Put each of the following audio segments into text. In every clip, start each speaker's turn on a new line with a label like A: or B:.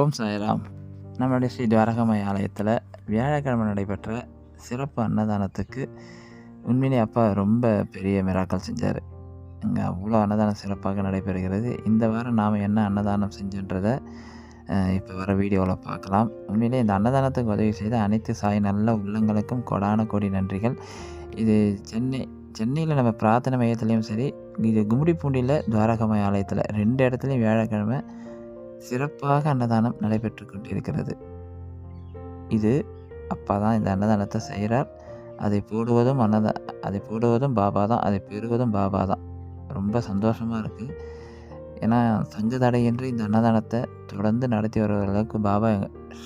A: ஓம் சாய்ராம். நம்மளுடைய ஸ்ரீ துவாரகமய ஆலயத்தில் வியாழக்கிழமை நடைபெற்ற சிறப்பு அன்னதானத்துக்கு உண்மையிலே அப்பா ரொம்ப பெரிய மிராக்கள் செஞ்சார். அங்கே அவ்வளோ அன்னதானம் சிறப்பாக நடைபெறுகிறது. இந்த வாரம் நாம் என்ன அன்னதானம் செஞ்சோன்றதை இப்போ வர வீடியோவில் பார்க்கலாம். உண்மையிலே இந்த அன்னதானத்துக்கு உதவி செய்த அனைத்து சாய் நல்ல உள்ளங்களுக்கும் கொடான கோடி நன்றிகள். இது சென்னை சென்னையில் நம்ம பிரார்த்தனை மையத்துலேயும் சரி இது கும்மிடிப்பூண்டியில் துவாரகமய ஆலயத்தில் ரெண்டு இடத்துலையும் வியாழக்கிழமை சிறப்பாக அன்னதானம் நடைபெற்று கொண்டிருக்கிறது. இது அப்பா தான் இந்த அன்னதானத்தை செய்கிறார். அதை போடுவதும் அன்னதா அதை போடுவதும் பாபா தான் அதை பெறுவதும் பாபா தான் ரொம்ப சந்தோஷமாக இருக்குது ஏன்னா சஞ்ச தடையின்றி இந்த அன்னதானத்தை தொடர்ந்து நடத்தி வருவர்களுக்கு பாபா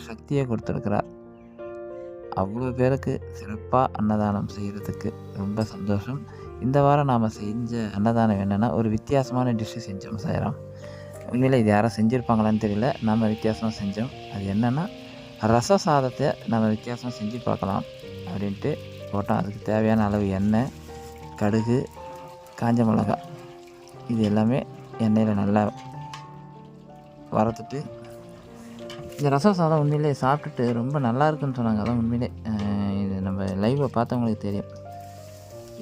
A: சக்தியை கொடுத்துருக்கிறார். அவ்வளோ பேருக்கு சிறப்பாக அன்னதானம் செய்கிறதுக்கு ரொம்ப சந்தோஷம். இந்த வாரம் நாம் செஞ்ச அன்னதானம் என்னென்னா ஒரு வித்தியாசமான டிஷ்ஷு செஞ்சோம் சாயிரம். உண்மையில் இது யாரும் செஞ்சுருப்பாங்களான்னு தெரியல. நம்ம வித்தியாசமாக செஞ்சோம். அது என்னென்னா ரச சாதத்தை நம்ம வித்தியாசமாக செஞ்சு பார்க்கலாம் அப்படின்ட்டு போட்டோம். அதுக்கு தேவையான அளவு எண்ணெய் கடுகு காஞ்ச மிளகா இது எல்லாமே எண்ணெயில் நல்லா வறுத்துட்டு இந்த ரச சாதம் உண்மையிலே சாப்பிட்டுட்டு ரொம்ப நல்லா இருக்குன்னு சொன்னாங்க. அதான் உண்மையிலே இது நம்ம லைவை பார்த்தவங்களுக்கு தெரியும்.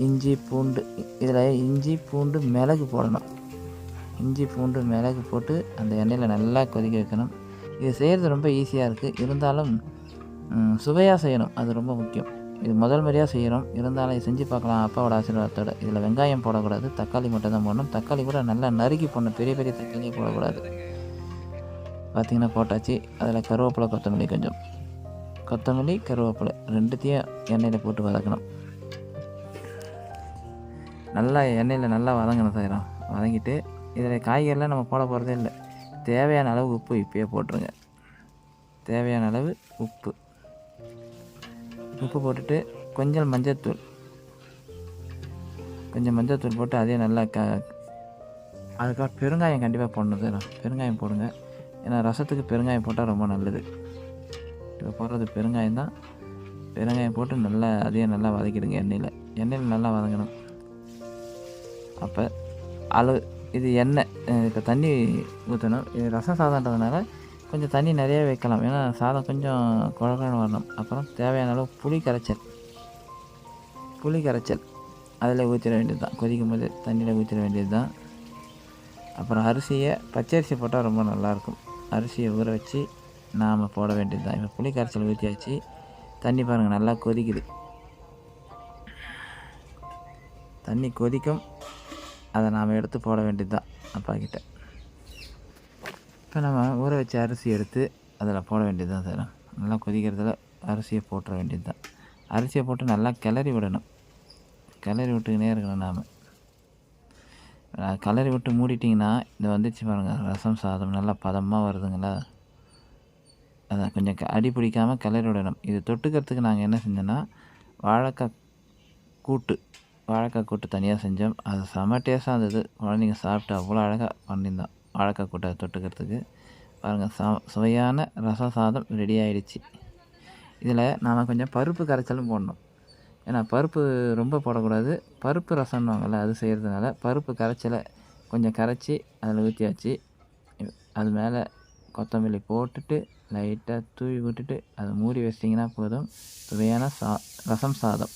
A: இஞ்சி பூண்டு இதில் இஞ்சி பூண்டு மிளகு போடணும். இஞ்சி பூண்டு மிளகு போட்டு அந்த எண்ணெயில் நல்லா கொதிக்க வைக்கணும். இது செய்கிறது ரொம்ப ஈஸியாக இருக்குது இருந்தாலும் சுவையாக செய்யணும். அது ரொம்ப முக்கியம். இது முதல் முறையாக செய்கிறோம் இருந்தாலும் இது செஞ்சு பார்க்கலாம். அப்பாவோட ஆசீர்வாதத்தோடு. இதில் வெங்காயம் போடக்கூடாது. தக்காளி மட்டும் தான் போடணும். தக்காளி கூட நல்லா நறுக்கி போடணும். பெரிய பெரிய தக்காளியும் போடக்கூடாது. பார்த்திங்கன்னா போட்டாச்சு. அதில் கருவேப்பிலை கொத்தமல்லி கொஞ்சம். கொத்தமல்லி கருவேப்பிலை ரெண்டுத்தையும் எண்ணெயில் போட்டு வதக்கணும். நல்லா எண்ணெயில் நல்லா வதங்கணும் செய்கிறோம் வதங்கிட்டு இதில் காய்கறிலாம் நம்ம போட போகிறதே இல்லை. தேவையான அளவு உப்பு இப்பயே போட்டுருங்க. தேவையான அளவு உப்பு. உப்பு போட்டுட்டு கொஞ்சம் மஞ்சத்தூள். கொஞ்சம் மஞ்சத்தூள் போட்டு அதே நல்லா க அதுக்கப்புறம் பெருங்காயம் கண்டிப்பாக போடணும் பெருங்காயம் போடுங்க. ஏன்னா ரசத்துக்கு பெருங்காயம் போட்டால் ரொம்ப நல்லது. இப்போ போடுறது பெருங்காயம் தான். பெருங்காயம் போட்டு நல்லா அதையும் நல்லா வதக்கிடுங்க எண்ணெயில். எண்ணெயில் நல்லா வதங்கணும். அப்போ அளவு இது எண்ணெய் இப்போ தண்ணி ஊற்றணும் இது ரசம் சாதம்ன்றதுனால கொஞ்சம் தண்ணி நிறைய வைக்கலாம். ஏன்னா சாதம் கொஞ்சம் குழகுழன்னு வரணும். அப்புறம் தேவையான அளவு புளி கரைச்சல். புளி கரைச்சல். அதில் ஊற்றிட வேண்டியது தான் கொதிக்கும் போது தண்ணியில் ஊற்றிட வேண்டியது தான் அப்புறம் அரிசியை பச்சரிசி போட்டால் ரொம்ப நல்லாயிருக்கும். அரிசியை ஊற வச்சு நாம் போட வேண்டியது தான் இப்போ புளி கரைச்சல் ஊற்றியாச்சு தண்ணி பாருங்கள் நல்லா கொதிக்குது. தண்ணி கொதிக்கும். அதை நாம் எடுத்து போட வேண்டியது தான் அப்பாக்கிட்ட இப்போ நம்ம ஊற வச்ச அரிசி எடுத்து அதில் போட வேண்டியது தான் சார். நல்லா கொதிக்கிறதுல அரிசியை போட்டுற வேண்டியது தான் அரிசியை போட்டு நல்லா கிளறி விடணும். கிளறி விட்டுக்கினே இருக்கணும் நாம். கிளறி விட்டு மூடிட்டிங்கன்னா இது வந்துச்சு பாருங்கள் ரசம் சாதம் நல்லா பதமாக வருதுங்களா? அதை கொஞ்சம் அடி பிடிக்காமல் கிளறி விடணும். இது தொட்டுக்கிறதுக்கு நாங்கள் என்ன செஞ்சோன்னா வாழைக்காய் கூட்டு வாழைக்காய் கூட்டு தனியாக செஞ்சோம். அது செம டேஸ்ட்டாக இருந்தது. குழந்தைங்க சாப்பிட்டு அவ்வளோ அழகாக பண்ணியிருந்தோம். வாழைக்காய் கூட்டை தொட்டுக்கிறதுக்கு. பாருங்கள் சா சுவையான ரச சாதம் ரெடி ஆகிடுச்சு இதில் நாம் கொஞ்சம் பருப்பு கரைச்சலும் போடணும். ஏன்னா பருப்பு ரொம்ப போடக்கூடாது. பருப்பு ரசம்னுவாங்கள்ல அது செய்கிறதுனால பருப்பு கரைச்சலை கொஞ்சம் கரைச்சி அதில் ஊற்றியாச்சு அது மேலே கொத்தமல்லி போட்டுட்டு லைட்டாக தூவி விட்டுட்டு அதை மூடி வச்சிட்டிங்கன்னா போதும். சுவையான சா ரசம் சாதம்.